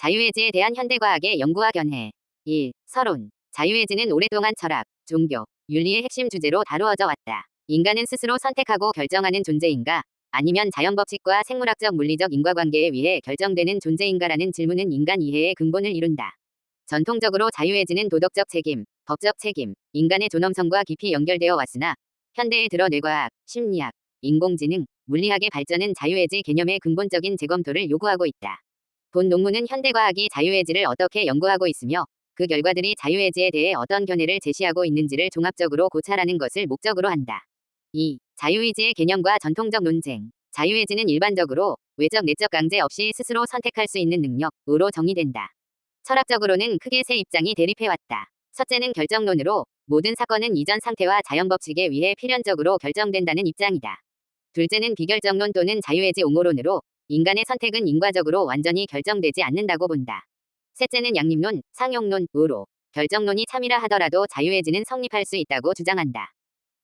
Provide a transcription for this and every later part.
자유의지에 대한 현대과학의 연구와 견해 1. 서론 자유의지는 오랫동안 철학, 종교, 윤리의 핵심 주제로 다루어져 왔다. 인간은 스스로 선택하고 결정하는 존재인가? 아니면 자연법칙과 생물학적 물리적 인과관계에 의해 결정되는 존재인가라는 질문은 인간 이해의 근본을 이룬다. 전통적으로 자유의지는 도덕적 책임, 법적 책임, 인간의 존엄성과 깊이 연결되어 왔으나 현대에 들어 뇌과학, 심리학, 인공지능, 물리학의 발전은 자유의지 개념의 근본적인 재검토를 요구하고 있다. 본 논문은 현대과학이 자유의지를 어떻게 연구하고 있으며 그 결과들이 자유의지에 대해 어떤 견해를 제시하고 있는지를 종합적으로 고찰하는 것을 목적으로 한다. 2. 자유의지의 개념과 전통적 논쟁. 자유의지는 일반적으로 외적 내적 강제 없이 스스로 선택할 수 있는 능력으로 정의된다. 철학적으로는 크게 세 입장이 대립해왔다. 첫째는 결정론으로 모든 사건은 이전 상태와 자연법칙에 의해 필연적으로 결정된다는 입장이다. 둘째는 비결정론 또는 자유의지 옹호론으로 인간의 선택은 인과적으로 완전히 결정되지 않는다고 본다. 셋째는 양립론, 상용론 으로 결정론이 참이라 하더라도 자유의지는 성립할 수 있다고 주장한다.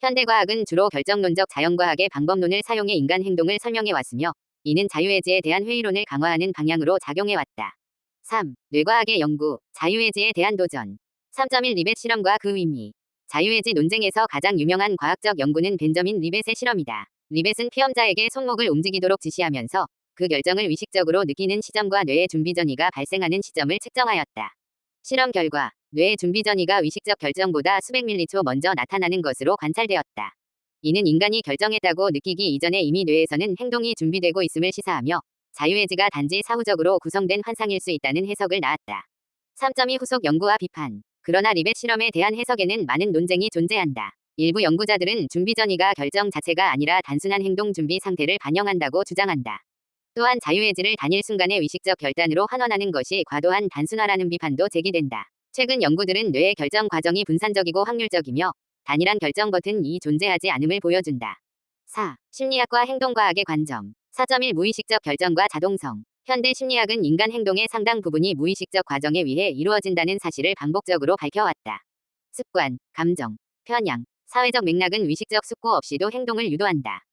현대과학은 주로 결정론적 자연과학의 방법론을 사용해 인간 행동을 설명해 왔으며 이는 자유의지에 대한 회의론을 강화하는 방향으로 작용해 왔다. 3. 뇌과학의 연구, 자유의지에 대한 도전. 3.1 리벳 실험과 그 의미. 자유의지 논쟁에서 가장 유명한 과학적 연구는 벤저민 리벳의 실험이다. 리벳은 피험자에게 손목을 움직이도록 지시하면서 그 결정을 의식적으로 느끼는 시점과 뇌의 준비 전이가 발생하는 시점을 측정하였다. 실험 결과 뇌의 준비 전이가 의식적 결정보다 수백 밀리초 먼저 나타나는 것으로 관찰되었다. 이는 인간이 결정했다고 느끼기 이전에 이미 뇌에서는 행동이 준비되고 있음을 시사하며 자유의지가 단지 사후적으로 구성된 환상일 수 있다는 해석을 낳았다. 3.2 후속 연구와 비판. 그러나 리벳 실험에 대한 해석에는 많은 논쟁이 존재한다. 일부 연구자들은 준비 전이가 결정 자체가 아니라 단순한 행동 준비 상태를 반영한다고 주장한다. 또한 자유의지를 단일 순간의 의식적 결단으로 환원하는 것이 과도한 단순화라는 비판도 제기된다. 최근 연구들은 뇌의 결정 과정이 분산적이고 확률적이며 단일한 결정 버튼이 존재하지 않음을 보여준다. 4. 심리학과 행동과학의 관점. 4.1 무의식적 결정과 자동성. 현대 심리학은 인간 행동의 상당 부분이 무의식적 과정에 의해 이루어진다는 사실을 반복적으로 밝혀왔다. 습관, 감정, 편향, 사회적 맥락은 의식적 숙고 없이도 행동을 유도한다.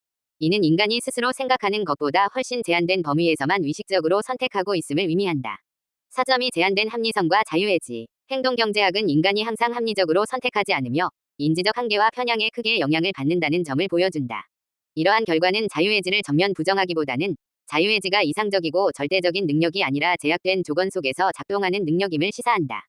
이는 인간이 스스로 생각하는 것보다 훨씬 제한된 범위에서만 의식적으로 선택하고 있음을 의미한다. 4점이 제한된 합리성과 자유의지. 행동경제학은 인간이 항상 합리적으로 선택하지 않으며 인지적 한계와 편향에 크게 영향을 받는다는 점을 보여준다. 이러한 결과는 자유의지를 전면 부정하기보다는 자유의지가 이상적이고 절대적인 능력이 아니라 제약된 조건 속에서 작동하는 능력임을 시사한다.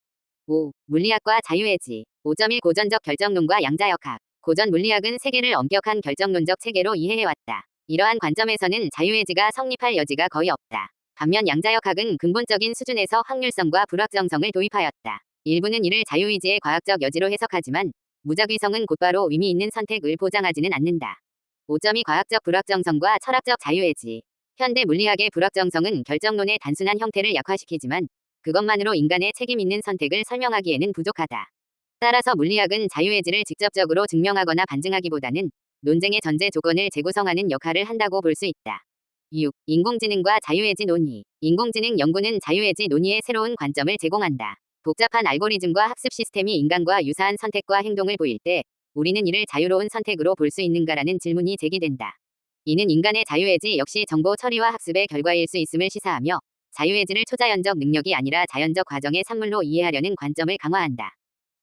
5. 물리학과 자유의지. 5.1 고전적 결정론과 양자역학. 고전 물리학은 세계를 엄격한 결정론적 체계로 이해해왔다. 이러한 관점에서는 자유의지가 성립할 여지가 거의 없다. 반면 양자역학은 근본적인 수준에서 확률성과 불확정성을 도입하였다. 일부는 이를 자유의지의 과학적 여지로 해석하지만 무작위성은 곧바로 의미 있는 선택을 보장하지는 않는다. 5점이 과학적 불확정성과 철학적 자유의지. 현대 물리학의 불확정성은 결정론의 단순한 형태를 약화시키지만 그것만으로 인간의 책임 있는 선택을 설명하기에는 부족하다. 따라서 물리학은 자유의지를 직접적으로 증명하거나 반증하기보다는 논쟁의 전제 조건을 재구성하는 역할을 한다고 볼 수 있다. 6. 인공지능과 자유의지 논의. 인공지능 연구는 자유의지 논의의 새로운 관점을 제공한다. 복잡한 알고리즘과 학습 시스템이 인간과 유사한 선택과 행동을 보일 때 우리는 이를 자유로운 선택으로 볼 수 있는가라는 질문이 제기된다. 이는 인간의 자유의지 역시 정보 처리와 학습의 결과일 수 있음을 시사하며 자유의지를 초자연적 능력이 아니라 자연적 과정의 산물로 이해하려는 관점을 강화한다.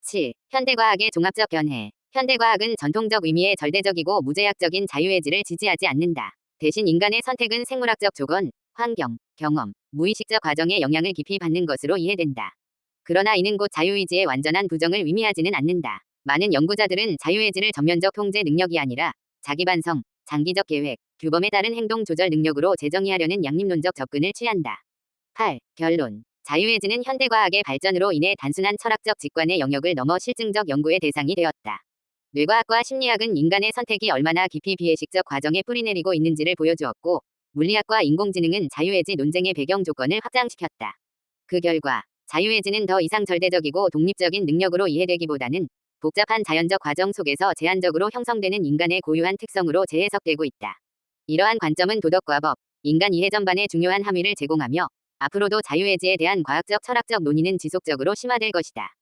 7. 현대과학의 종합적 견해. 현대과학은 전통적 의미의 절대적이고 무제약적인 자유의지를 지지하지 않는다. 대신 인간의 선택은 생물학적 조건, 환경, 경험, 무의식적 과정의 영향을 깊이 받는 것으로 이해된다. 그러나 이는 곧 자유의지의 완전한 부정을 의미하지는 않는다. 많은 연구자들은 자유의지를 전면적 통제 능력이 아니라 자기 반성, 장기적 계획, 규범에 따른 행동 조절 능력으로 재정의하려는 양립론적 접근을 취한다. 8. 결론. 자유의지는 현대과학의 발전으로 인해 단순한 철학적 직관의 영역을 넘어 실증적 연구의 대상이 되었다. 뇌과학과 심리학은 인간의 선택이 얼마나 깊이 비해식적 과정에 뿌리내리고 있는지를 보여주었고, 물리학과 인공지능은 자유의지 논쟁의 배경 조건을 확장시켰다. 그 결과, 자유의지는 더 이상 절대적이고 독립적인 능력으로 이해되기보다는 복잡한 자연적 과정 속에서 제한적으로 형성되는 인간의 고유한 특성으로 재해석되고 있다. 이러한 관점은 도덕과 법, 인간 이해 전반에 중요한 함의를 제공하며 앞으로도 자유의지에 대한 과학적 철학적 논의는 지속적으로 심화될 것이다.